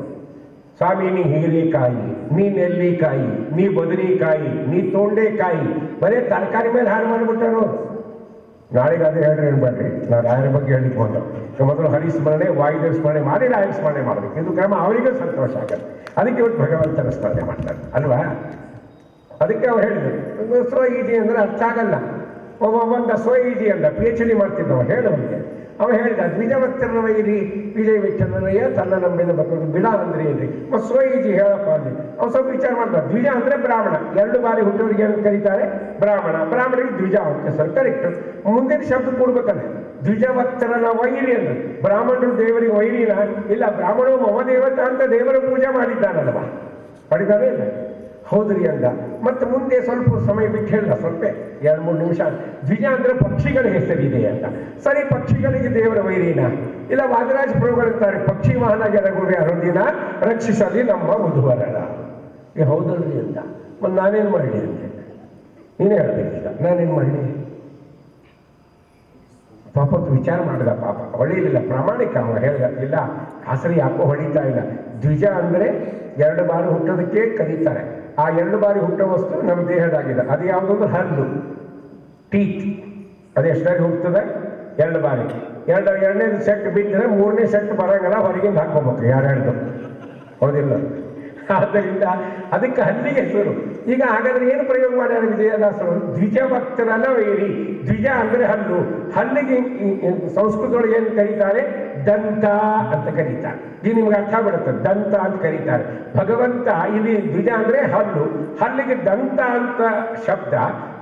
ಸ್ವಾಮಿ, ನೀ ಹೀರಿಕಾಯಿ ನೀ ನೆಲ್ಲಿಕಾಯಿ ನೀ ಬದನೆಕಾಯಿ ನೀ ತೊಂಡೆಕಾಯಿ ಬರೀ ತರಕಾರಿ ಮೇಲೆ ಹಾಳು ಮಾಡಿಬಿಟ್ಟಾರು ನಾಳೆಗೆ ಅದೇ ಹೇಳ್ರಿ ಅನ್ಬೇಡ್ರಿ ನಾನು ರಾಯರ ಬಗ್ಗೆ ಹೇಳಿಕೊಂಡು ಮೊದಲು. ಹರಿಸ್ಮರಣೆ ವಾಯುದೇವ ಸ್ಮರಣೆ ಮಾಡಿ ರಾಯರ ಸ್ಮರಣೆ ಮಾಡಬೇಕು. ಇದು ಕ್ರಮ ಅವರಿಗೂ ಸಂತೋಷ ಆಗತ್ತೆ. ಅದಕ್ಕೆ ಇವತ್ತು ಭಗವಂತನ ಸ್ಮರಣೆ ಮಾಡ್ತಾರೆ ಅಲ್ವಾ? ಅದಕ್ಕೆ ಅವ್ರು ಹೇಳಿದ್ರು ಸ್ವ ಈಜಿ ಅಂದ್ರೆ ಅರ್ಥ ಆಗಲ್ಲ ಒಬ್ಬ ಸ್ವ ಈಜಿ ಅಂದ ಪಿ ಎಚ್ ಡಿ ಮಾಡ್ತಿದ್ದವ ಹೇಳುವಂತೆ ಅವ ಹೇಳಿದ ದ್ವಿಜವಕ್ತನ ವೈರಿ ವಿಜಯ ವಿಠಲನಯ್ಯ ತನ್ನ ನಂಬಿದ ಬರ್ತದೆ ಬಿಡ ಅಂದ್ರೆ ಏನ್ರಿ ಒಬ್ಬ ಸ್ವ ಈಜಿ ಹೇಳಪ್ಪ ಅಲ್ಲಿ ಅವ್ರು ಸ್ವಲ್ಪ ವಿಚಾರ ಮಾಡ್ತಾರೆ ದ್ವಿಜ ಅಂದ್ರೆ ಬ್ರಾಹ್ಮಣ. ಎರಡು ಬಾರಿ ಹುಟ್ಟೋರಿಗೆ ಏನು ಕರೀತಾರೆ? ಬ್ರಾಹ್ಮಣ. ಬ್ರಾಹ್ಮಣರಿಗೆ ದ್ವಿಜ ಅಂತ ಸರ್. ಕರೆಕ್ಟ್. ಮುಂದಿನ ಶಬ್ದ ಕೂಡ್ಬೇಕಲ್ಲ. ದ್ವಿಜವಕ್ತರನ ವೈರಿ ಅಂದ್ರೆ. ಬ್ರಾಹ್ಮಣರು ದೇವರಿಗೆ ವೈರಿನ ಇಲ್ಲ. ಬ್ರಾಹ್ಮಣರು ಮಮ ದೇವತ ಅಂತ ದೇವರ ಪೂಜೆ ಮಾಡಿದ್ದಾನಲ್ವ? ಪಡಿತಾನೆ ಇಲ್ಲ. ಹೌದ್ರಿ ಅಂದ. ಮತ್ತೆ ಮುಂದೆ ಸ್ವಲ್ಪ ಸಮಯ ಬಿಟ್ಟು ಹೇಳ್ದ ಸ್ವಲ್ಪ, ಎರಡು ಮೂರು ನಿಮಿಷ. ದ್ವಿಜ ಅಂದ್ರೆ ಪಕ್ಷಿಗಳ ಹೆಸರಿದೆ ಅಂತ. ಸರಿ, ಪಕ್ಷಿಗಳಿಗೆ ದೇವರ ವೈರಿನ. ಇಲ್ಲ, ವಾದರಾಜ ಪ್ರಭುಗಳಿರ್ತಾರೆ ಪಕ್ಷಿ ವಾಹನ ಜನಗೂಡಿ ಅರುದಿನ, ರಕ್ಷಿಸಲಿ ನಮ್ಮ ವಧುವರರ ಹೌದ್ರಿ ಅಂತ ಮತ್ತೆ ನಾನೇನು ಮಾಡಲಿ ಅಂತೆ ನೀನೇ ಹೇಳ್ಬೇಕೀಗ. ನಾನೇನು ಮಾಡಲಿ? ಪಾಪ ವಿಚಾರ ಮಾಡಿದ ಪಾಪ. ಹೊಳಿಲಿಲ್ಲ ಪ್ರಾಮಾಣಿಕ ಅವ ಹೇಳಿದ, ಇಲ್ಲ ಹಸರಿ ಯಾಕೋ ಹೊಳಿತಾ ಇಲ್ಲ. ದ್ವಿಜ ಅಂದರೆ ಎರಡು ಬಾರಿ ಹುಟ್ಟೋದಕ್ಕೆ ಕರೀತಾರೆ. ಆ ಎರಡು ಬಾರಿ ಹುಟ್ಟೋ ವಸ್ತು ನಮ್ಮ ದೇಹದಾಗಿದೆ. ಅದು ಯಾವುದೊಂದು ಹಲ್ಲು, ಟೀತ್. ಅದು ಎಷ್ಟಾಗಿ ಹುಟ್ಟುತ್ತದೆ? ಎರಡು ಬಾರಿ. ಎರಡು, ಎರಡನೇದು ಸೆಟ್ ಬಿದ್ದರೆ ಮೂರನೇ ಸೆಟ್ ಬರೋಂಗಲ್ಲ ಹೊರಗಿಂದ ಹಾಕೋಬೇಕು ಹೇಳ್ದು? ಹೌದಿಲ್ಲ. ಆದ್ದರಿಂದ ಅದಕ್ಕೆ ಹಲ್ಲಿಗೆ ಹೆಸರು. ಈಗ ಹಾಗಾದ್ರೆ ಏನು ಪ್ರಯೋಗ ಮಾಡ್ಯಾರ ವಿಜಯದಾಸರು? ದ್ವಿಜ ಭಕ್ತರಲ್ಲ ವೈರಿ. ದ್ವಿಜ ಅಂದ್ರೆ ಹಲ್ಲು. ಹಲ್ಲಿಗೆ ಸಂಸ್ಕೃತದೊಳಗೆ ಏನು ಕರೀತಾರೆ? ದಂತ ಅಂತ ಕರೀತಾರೆ. ಇದು ನಿಮ್ಗೆ ಅರ್ಥ ಬಿಡುತ್ತೆ ದಂತ ಅಂತ ಕರೀತಾರೆ. ಭಗವಂತ, ಇಲ್ಲಿ ದ್ವಿಜ ಅಂದ್ರೆ ಹಲ್ಲು. ಹಲ್ಲಿಗೆ ದಂತ ಅಂತ ಶಬ್ದ.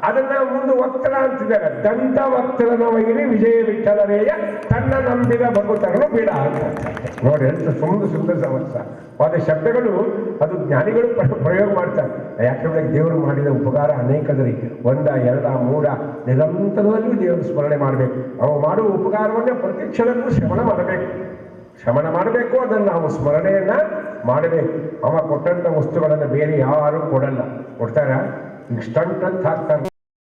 ಅದನ್ನ ಒಂದು ವಕ್ತರ ಅಂತಿದ್ದಾರೆ. ದಂತ ವಕ್ರನ ವೈರಿ ವಿಜಯ ವಿಠಲರೇಯ ತನ್ನ ನಂಬಿದ ಭಗವತರನ್ನು ಬೇಡ ಅಂತ ನೋಡಿ, ಎಂತ ಸುಂದರ ಸುಂದರ ಸಮಸ್ಯ ಆದ ಶಬ್ದಗಳು, ಅದು ಜ್ಞಾನಿಗಳು ಪ್ರ- ಪ್ರಯೋಗ ಮಾಡ್ತಾರೆ. ಯಾಕಂದ್ರೆ ದೇವರು ಮಾಡಿದ ಉಪಕಾರ ಅನೇಕದರಿ ಒಂದ, ಎರಡ, ಮೂರ ನಿರಂತರದಲ್ಲೂ ದೇವರು ಸ್ಮರಣೆ ಮಾಡಬೇಕು. ಅವು ಮಾಡುವ ಉಪಕಾರವನ್ನೇ ಪ್ರತಿ ಕ್ಷಣಕ್ಕೂ ಶ್ರವಣ ಮಾಡಬೇಕು. ಶ್ರವಣ ಮಾಡಬೇಕು, ಅದನ್ನು ನಾವು ಸ್ಮರಣೆಯನ್ನ ಮಾಡಬೇಕು. ಅವ ಕೊಟ್ಟಂತ ವಸ್ತುಗಳನ್ನು ಬೇರೆ ಯಾರು ಕೊಡಲ್ಲ. ಕೊಡ್ತಾರ? ಇಷ್ಟಂತ ಅಂತ ಹಾಕ್ತಾರೆ.